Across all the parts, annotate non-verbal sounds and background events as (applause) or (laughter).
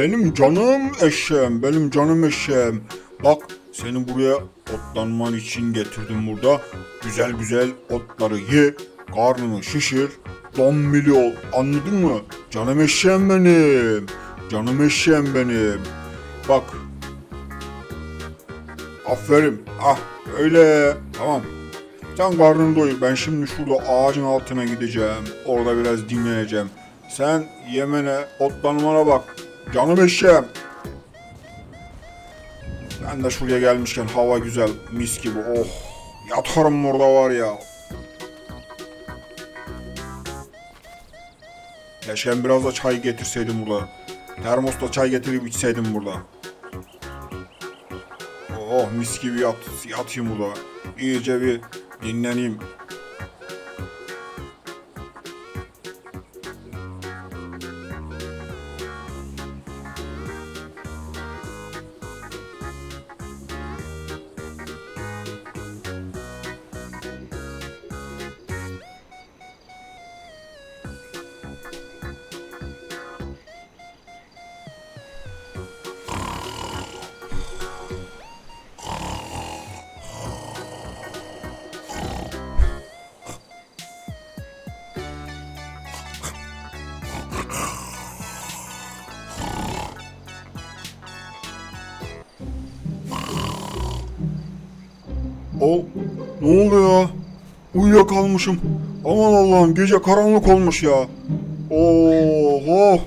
benim canım eşeğim, benim canım eşeğim. Bak seni buraya otlanman için getirdim burada. Güzel güzel otları ye, karnını şişir, dombili ol. Anladın mı? Canım eşeğim benim. Canım eşeğim benim. Bak. Aferin. Ah öyle. Tamam. Sen karnını doyur. Ben şimdi şurada ağacın altına gideceğim. Orada biraz dinleneceğim. Sen yemene, otlanmana bak. Canım eşeğim. Ben de şuraya gelmişken hava güzel, mis gibi. Oh, yatarım orada var ya. Keşke biraz da çay getirseydim burada. Termosta çay getirip içseydim burada. Oh mis gibi yat, yatayım burada. İyice bir dinleneyim. O ne oluyor ya? Uyuyakalmışım. Aman Allah'ım gece karanlık olmuş ya. Oh, oh.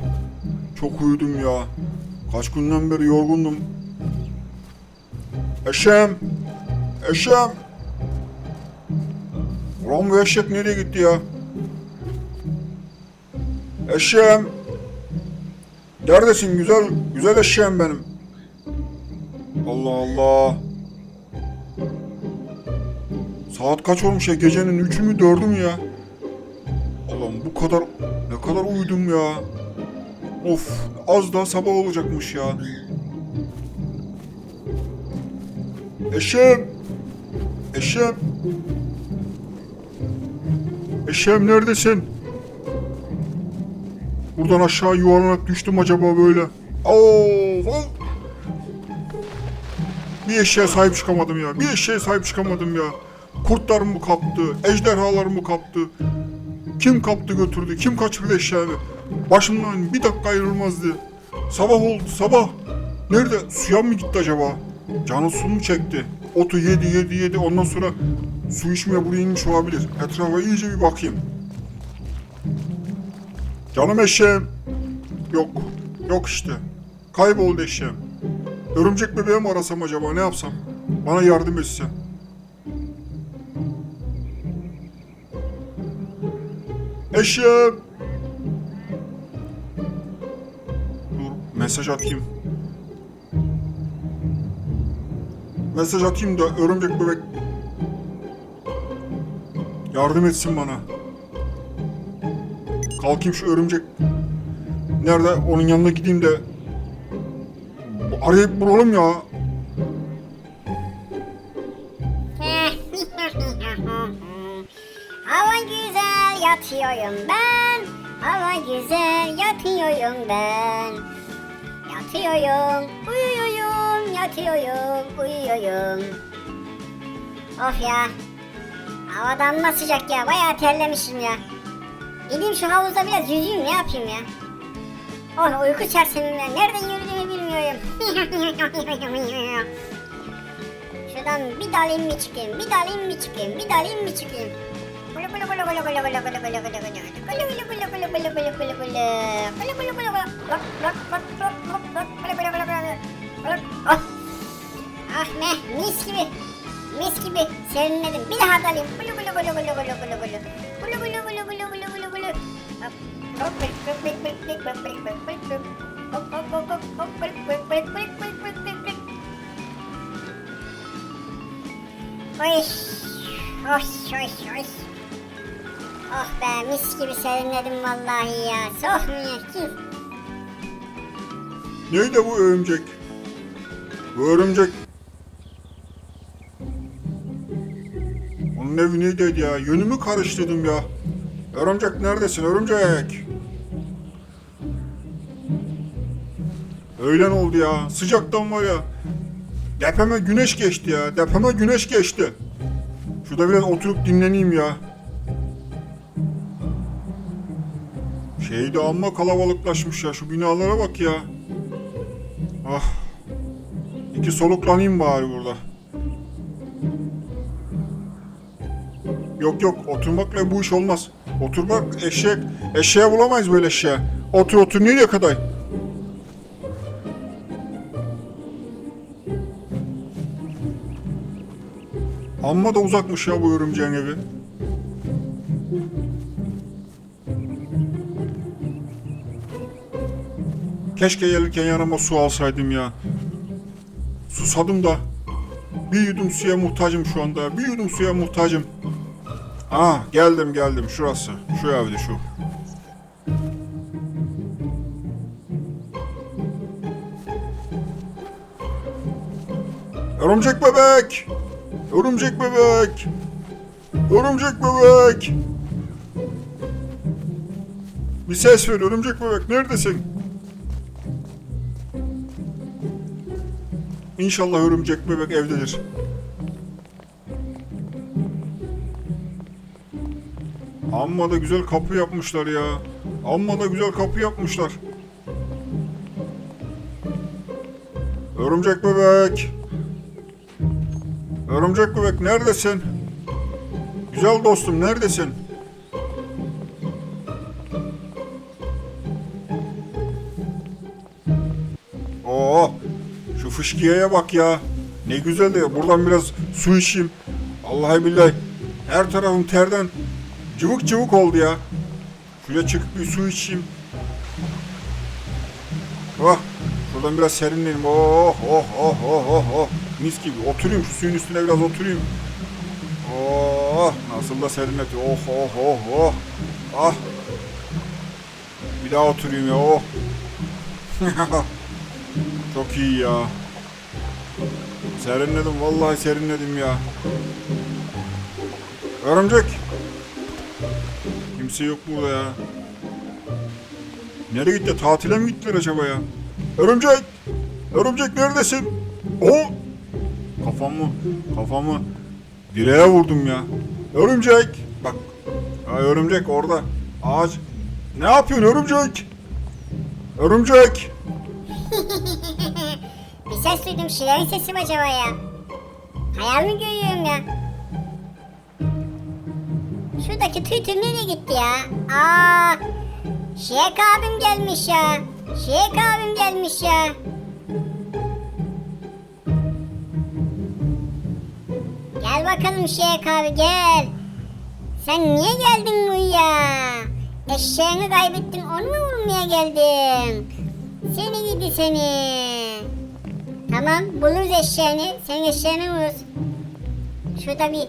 Çok uyudum ya. Kaç günden beri yorgundum. Eşem. Eşem. Ulan bu eşek nereye gitti ya? Eşeğim. Neredesin güzel, güzel eşeğim benim. Allah Allah. Saat kaç olmuş ya? Gecenin üçü mü dördü mü ya? Allah'ım bu kadar ne kadar uyudum ya. Of az daha sabah olacakmış ya. Eşem. Eşem. Eşem neredesin? Buradan aşağı yuvarlanıp düştüm acaba böyle. Of. Bir eşeğe sahip çıkamadım ya. Bir eşeğe sahip çıkamadım ya. Kurtlar mı kaptı? Ejderhalar mı kaptı? Kim kaptı götürdü? Kim kaçırdı eşeğimi? Başımdan bir dakika ayrılmazdı. Sabah oldu sabah. Nerede? Suya mı gitti acaba? Canı su mu çekti? Otu yedi yedi yedi ondan sonra su içmeye buraya inmiş olabilir. Etrafa iyice bir bakayım. Canım eşeğim. Yok. Yok işte. Kayboldu eşeğim. Örümcek bebeği mi arasam acaba ne yapsam? Bana yardım etse. Eşeğim. Dur mesaj atayım. Mesaj atayım da örümcek bebek yardım etsin bana. Kalkayım şu örümcek nerede onun yanına gideyim de arayıp bulalım ya. (laughs) Hava güzel yatıyorum ben. Hava güzel yatıyorum ben. Yatıyorum, uyuyorum, yatıyorum, uyuyorum. Of ya. Havadan da sıcak ya. Bayağı terlemişim ya. Gideyim şu havuzda biraz yüzeyim ne yapayım ya. Oh uyku sersemimden nereden yürüdüğümü bilmiyorum. (laughs) Şuradan bir dalayım mı çıkayım, bir dalayım mı çıkayım, bir dalayım mı çıkayım. Oh. Ah ne mis gibi mis gibi serinledim bir daha dalayım gulu gulu gulu gulu gulu gulu gulu gulu gulu gulu gulu gulu gulu gulu Hop, hop. Hop, hop, hop, hop, hop, bık, bık, bık. Oy. Oy, oy, oy. Oh be mis gibi serinledim vallahi ya. Soğumuyor kim? Neydi bu örümcek? Bu örümcek. Onun evi neydiydi ya? Yönümü karıştırdım ya. Örümcek neredesin örümcek? Öğlen oldu ya. Sıcaktan var ya. Depeme güneş geçti ya. Depeme güneş geçti. Şurada biraz oturup dinleneyim ya. Şey de amma kalabalıklaşmış ya. Şu binalara bak ya. Ah. İki soluklanayım bari burada. Yok yok oturmakla bu iş olmaz. Oturmak eşek, eşeğe bulamayız böyle eşeğe. Otur otur nereye kadar? Amma da uzakmış ya bu örümceğin evi. Keşke gelirken yanıma su alsaydım ya. Susadım da. Bir yudum suya muhtacım şu anda. Bir yudum suya muhtacım. Ah geldim geldim şurası. Şu evde şu. Örümcek bebek. Örümcek bebek. Örümcek bebek. Bir ses ver örümcek bebek neredesin? İnşallah örümcek bebek evdedir. Amma da güzel kapı yapmışlar ya. Amma da güzel kapı yapmışlar. Örümcek bebek. Örümcek bebek neredesin? Güzel dostum neredesin? Fışkiyeye bak ya. Ne güzel de buradan biraz su içeyim. Vallahi billahi her tarafım terden cıvık cıvık oldu ya. Şuraya çıkıp bir su içeyim. Oh, şuradan biraz serinleyelim. Oh, oh, oh, oh, oh, oh. Mis gibi. Oturayım şu suyun üstüne biraz oturayım. Oh, nasıl da serinletiyor. Oh, oh, oh, oh. Ah. Bir daha oturayım ya. Oh. (laughs) Çok iyi ya. Serinledim vallahi serinledim ya. Örümcek. Kimse yok burada ya. Nereye gitti? Tatile mi gittiler acaba ya? Örümcek! Örümcek neredesin? O! Kafamı, kafamı direğe vurdum ya. Örümcek! Bak. Ya örümcek orada. Ağaç. Ne yapıyorsun örümcek? Örümcek! (laughs) Ses duydum. Şilerin sesi mi acaba ya? Hayal mi görüyorum ya? Şuradaki tüy tüy nereye gitti ya? Aa, Şiyek abim gelmiş ya. Şiyek abim gelmiş ya. Gel bakalım Şiyek abi gel. Sen niye geldin buraya? Eşeğini kaybettin onu mu vurmaya geldin? Seni gidi seni. Tamam buluruz eşeğini. Senin eşeğini buluruz. Şurada bir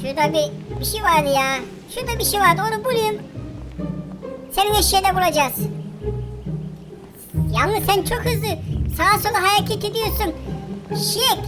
şurada bir bir şey vardı ya. Şurada bir şey vardı onu bulayım. Senin eşeği de bulacağız. Yalnız sen çok hızlı sağa sola hareket ediyorsun. Şek.